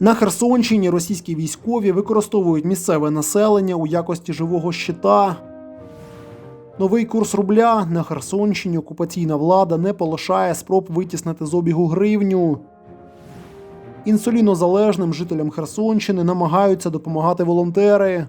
На Херсонщині російські військові використовують місцеве населення у якості живого щита. Новий курс рубля на Херсонщині окупаційна влада не полишає спроб витіснити з обігу гривню. Інсулінозалежним жителям Херсонщини намагаються допомагати волонтери.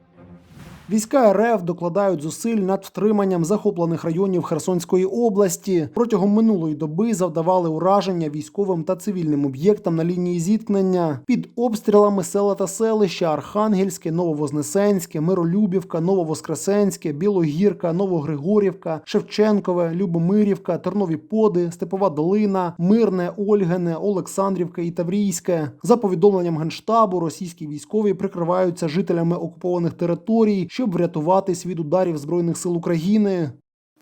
Війська РФ докладають зусиль над втриманням захоплених районів Херсонської області. Протягом минулої доби завдавали ураження військовим та цивільним об'єктам на лінії зіткнення. Під обстрілами села та селища Архангельське, Нововознесенське, Миролюбівка, Нововоскресенське, Білогірка, Новогригорівка, Шевченкове, Любомирівка, Тернові Поди, Степова Долина, Мирне, Ольгине, Олександрівка і Таврійське. За повідомленням генштабу, російські військові прикриваються жителями окупованих територій, щоб врятуватись від ударів збройних сил України.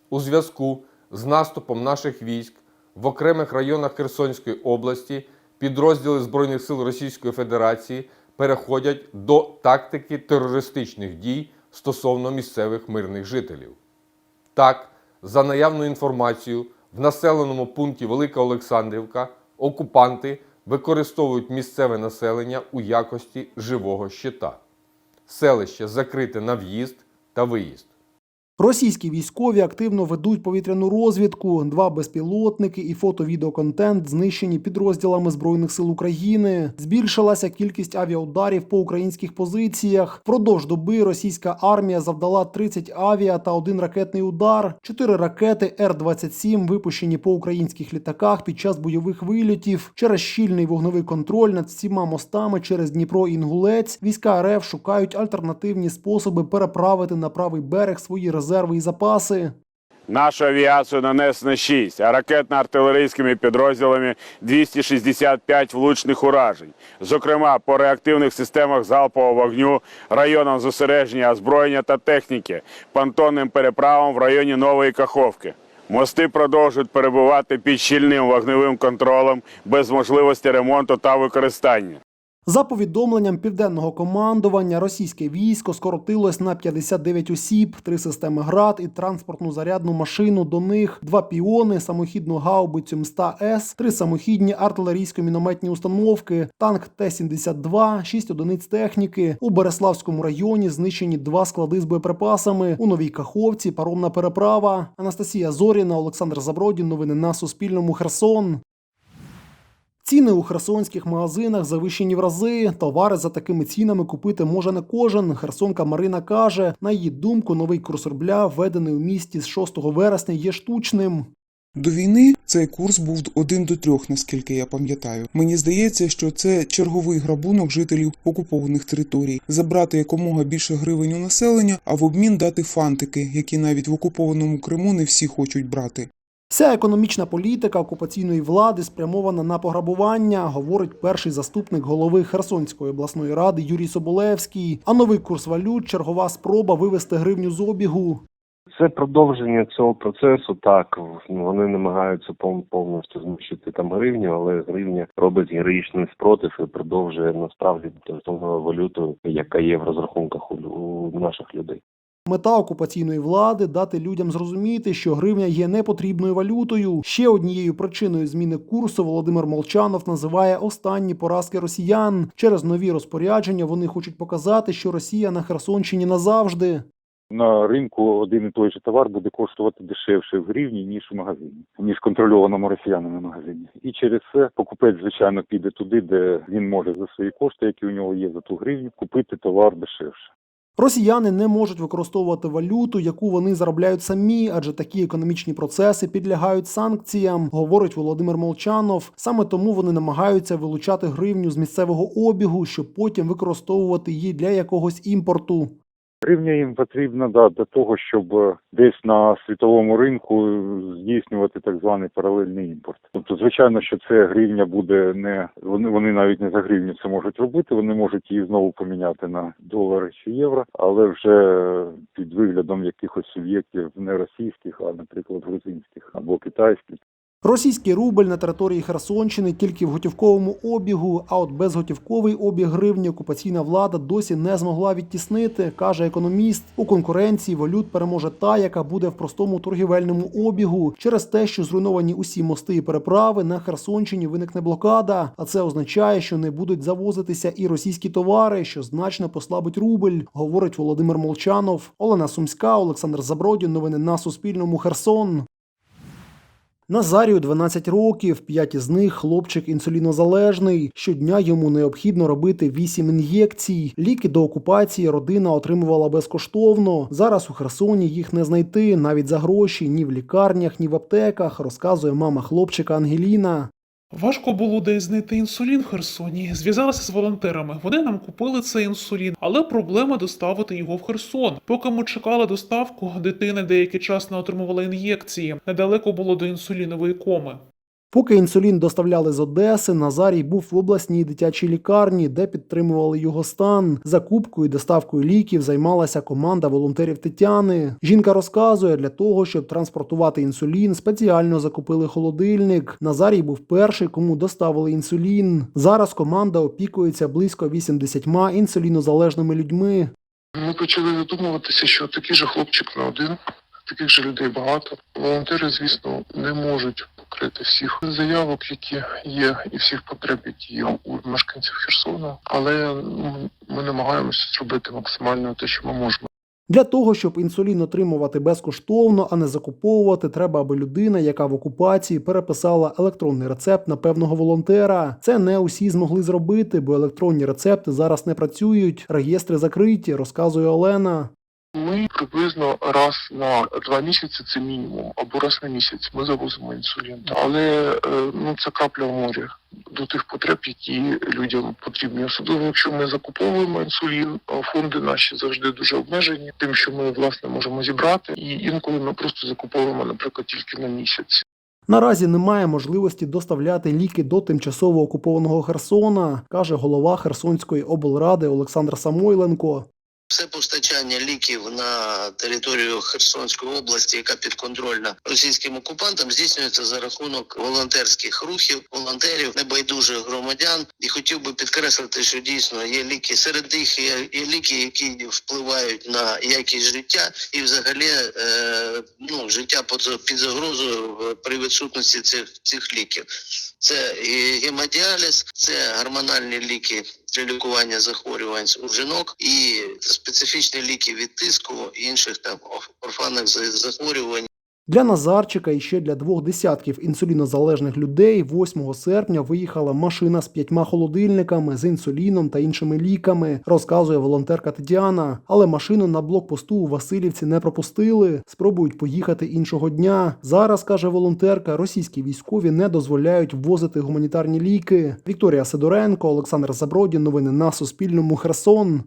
У зв'язку з наступом наших військ в окремих районах Херсонської області підрозділи Збройних сил Російської Федерації переходять до тактики терористичних дій стосовно місцевих мирних жителів. Так, за наявною інформацією, в населеному пункті Велика Олександрівка окупанти використовують місцеве населення у якості живого щита. Селище закрите на в'їзд та виїзд. Російські військові активно ведуть повітряну розвідку. Два безпілотники і фото-відеоконтент знищені підрозділами збройних сил України. Збільшилася кількість авіаударів по українських позиціях. Впродовж доби російська армія завдала 30 авіа та один ракетний удар. Чотири ракети Р-27 випущені по українських літаках під час бойових вильотів. Через щільний вогневий контроль над всіма мостами через Дніпро Інгулець. Війська РФ шукають альтернативні способи переправити на правий берег свої резерви і запаси. Нашу авіацію нанесено 6, а ракетно-артилерійськими підрозділами 265 влучних уражень. Зокрема, по реактивних системах залпового вогню, районам зосередження озброєння та техніки, понтонним переправам в районі Нової Каховки. Мости продовжують перебувати під щільним вогневим контролем без можливості ремонту та використання. За повідомленням південного командування, російське військо скоротилось на 59 осіб, три системи ГРАД і транспортну зарядну машину до них, два піони, самохідну гаубицю МСТА-С, три самохідні артилерійсько-мінометні установки, танк Т-72, шість одиниць техніки. У Береславському районі знищені два склади з боєприпасами. У Новій Каховці паромна переправа. Анастасія Зоріна, Олександр Забродін. Новини на Суспільному. Херсон. Ціни у херсонських магазинах завищені в рази. Товари за такими цінами купити може не кожен. Херсонка Марина каже, на її думку, новий курс рубля, введений у місті з 6 вересня, є штучним. До війни цей курс був один до трьох, наскільки я пам'ятаю. Мені здається, що це черговий грабунок жителів окупованих територій забрати якомога більше гривень у населення, а в обмін дати фантики, які навіть в окупованому Криму не всі хочуть брати. Вся економічна політика окупаційної влади спрямована на пограбування, говорить перший заступник голови Херсонської обласної ради Юрій Соболевський. А новий курс валют чергова спроба вивести гривню з обігу. Це продовження цього процесу. Так вони намагаються пов- повністю знищити там гривню, але гривня робить героїчний спротив і продовжує насправді основною валютою, яка є в розрахунках у наших людей. Мета окупаційної влади дати людям зрозуміти, що гривня є непотрібною валютою. Ще однією причиною зміни курсу Володимир Молчанов називає останні поразки росіян. Через нові розпорядження вони хочуть показати, що Росія на Херсонщині назавжди. на ринку один і той же товар буде коштувати дешевше в гривні, ніж в магазині, ніж контрольованому росіянами магазині. І через це покупець, звичайно, піде туди, де він може за свої кошти, які у нього є за ту гривню, купити товар дешевше. Росіяни не можуть використовувати валюту, яку вони заробляють самі, адже такі економічні процеси підлягають санкціям, говорить Володимир Молчанов. Саме тому вони намагаються вилучати гривню з місцевого обігу, щоб потім використовувати її для якогось імпорту. Гривня їм потрібна да, для того, щоб е, десь на світовому ринку здійснювати так званий паралельний імпорт. Тобто, звичайно, що це гривня буде не вони, вони навіть не за гривню це можуть робити. Вони можуть її знову поміняти на долари чи євро, але вже під виглядом якихось суб'єктів не російських, а наприклад грузинських або китайських. Російський рубль на території Херсонщини тільки в готівковому обігу, а от безготівковий обіг гривні окупаційна влада досі не змогла відтіснити, каже економіст. У конкуренції валют переможе та, яка буде в простому торгівельному обігу. Через те, що зруйновані усі мости і переправи на Херсонщині виникне блокада. А це означає, що не будуть завозитися і російські товари, що значно послабить рубль, говорить Володимир Молчанов. Олена Сумська, Олександр Забродін. Новини на Суспільному. Херсон. Назарію 12 років, п'ять із них хлопчик інсулінозалежний. Щодня йому необхідно робити 8 ін'єкцій. Ліки до окупації родина отримувала безкоштовно. Зараз у Херсоні їх не знайти навіть за гроші ні в лікарнях, ні в аптеках, розказує мама хлопчика Ангеліна. Важко було десь знайти інсулін в Херсоні. Зв'язалася з волонтерами. Вони нам купили цей інсулін, але проблема доставити його в Херсон. Поки ми чекали доставку, дитина деякий час не отримувала ін'єкції. Недалеко було до інсулінової коми. Поки інсулін доставляли з Одеси, Назарій був в обласній дитячій лікарні, де підтримували його стан. Закупкою і доставкою ліків займалася команда волонтерів Тетяни. Жінка розказує, для того, щоб транспортувати інсулін, спеціально закупили холодильник. Назарій був перший, кому доставили інсулін. Зараз команда опікується близько 80 інсулінозалежними людьми. Ми почали задумуватися, що такий же хлопчик не один, таких же людей багато. Волонтери, звісно, не можуть покрити всіх заявок, які є, і всіх потреб, які є у мешканців Херсона. Але ну, ми намагаємося зробити максимально те, що ми можемо. Для того, щоб інсулін отримувати безкоштовно, а не закуповувати, треба, аби людина, яка в окупації, переписала електронний рецепт на певного волонтера. Це не усі змогли зробити, бо електронні рецепти зараз не працюють. Реєстри закриті, розказує Олена. Ми приблизно раз на два місяці це мінімум, або раз на місяць ми завозимо інсулін. Але е, ну це крапля в морі до тих потреб, які людям потрібні. Особливо, якщо ми закуповуємо інсулін, фонди наші завжди дуже обмежені, тим, що ми власне можемо зібрати, і інколи ми просто закуповуємо, наприклад, тільки на місяць. Наразі немає можливості доставляти ліки до тимчасово окупованого Херсона, каже голова Херсонської облради Олександр Самойленко. Все постачання ліків на територію Херсонської області, яка підконтрольна російським окупантам, здійснюється за рахунок волонтерських рухів, волонтерів, небайдужих громадян. І хотів би підкреслити, що дійсно є ліки. Серед них є, є ліки, які впливають на якість життя, і взагалі е, ну життя під, під загрозою при відсутності цих цих ліків. Це гемодіаліз, це гормональні ліки для лікування захворювань у жінок і специфічні ліки від тиску інших там орфанних захворювань. Для Назарчика і ще для двох десятків інсулінозалежних людей 8 серпня виїхала машина з п'ятьма холодильниками з інсуліном та іншими ліками, розказує волонтерка Тетяна. Але машину на блокпосту у Васильівці не пропустили. Спробують поїхати іншого дня. Зараз каже волонтерка, російські військові не дозволяють ввозити гуманітарні ліки. Вікторія Сидоренко, Олександр Забродін. Новини на Суспільному. Херсон.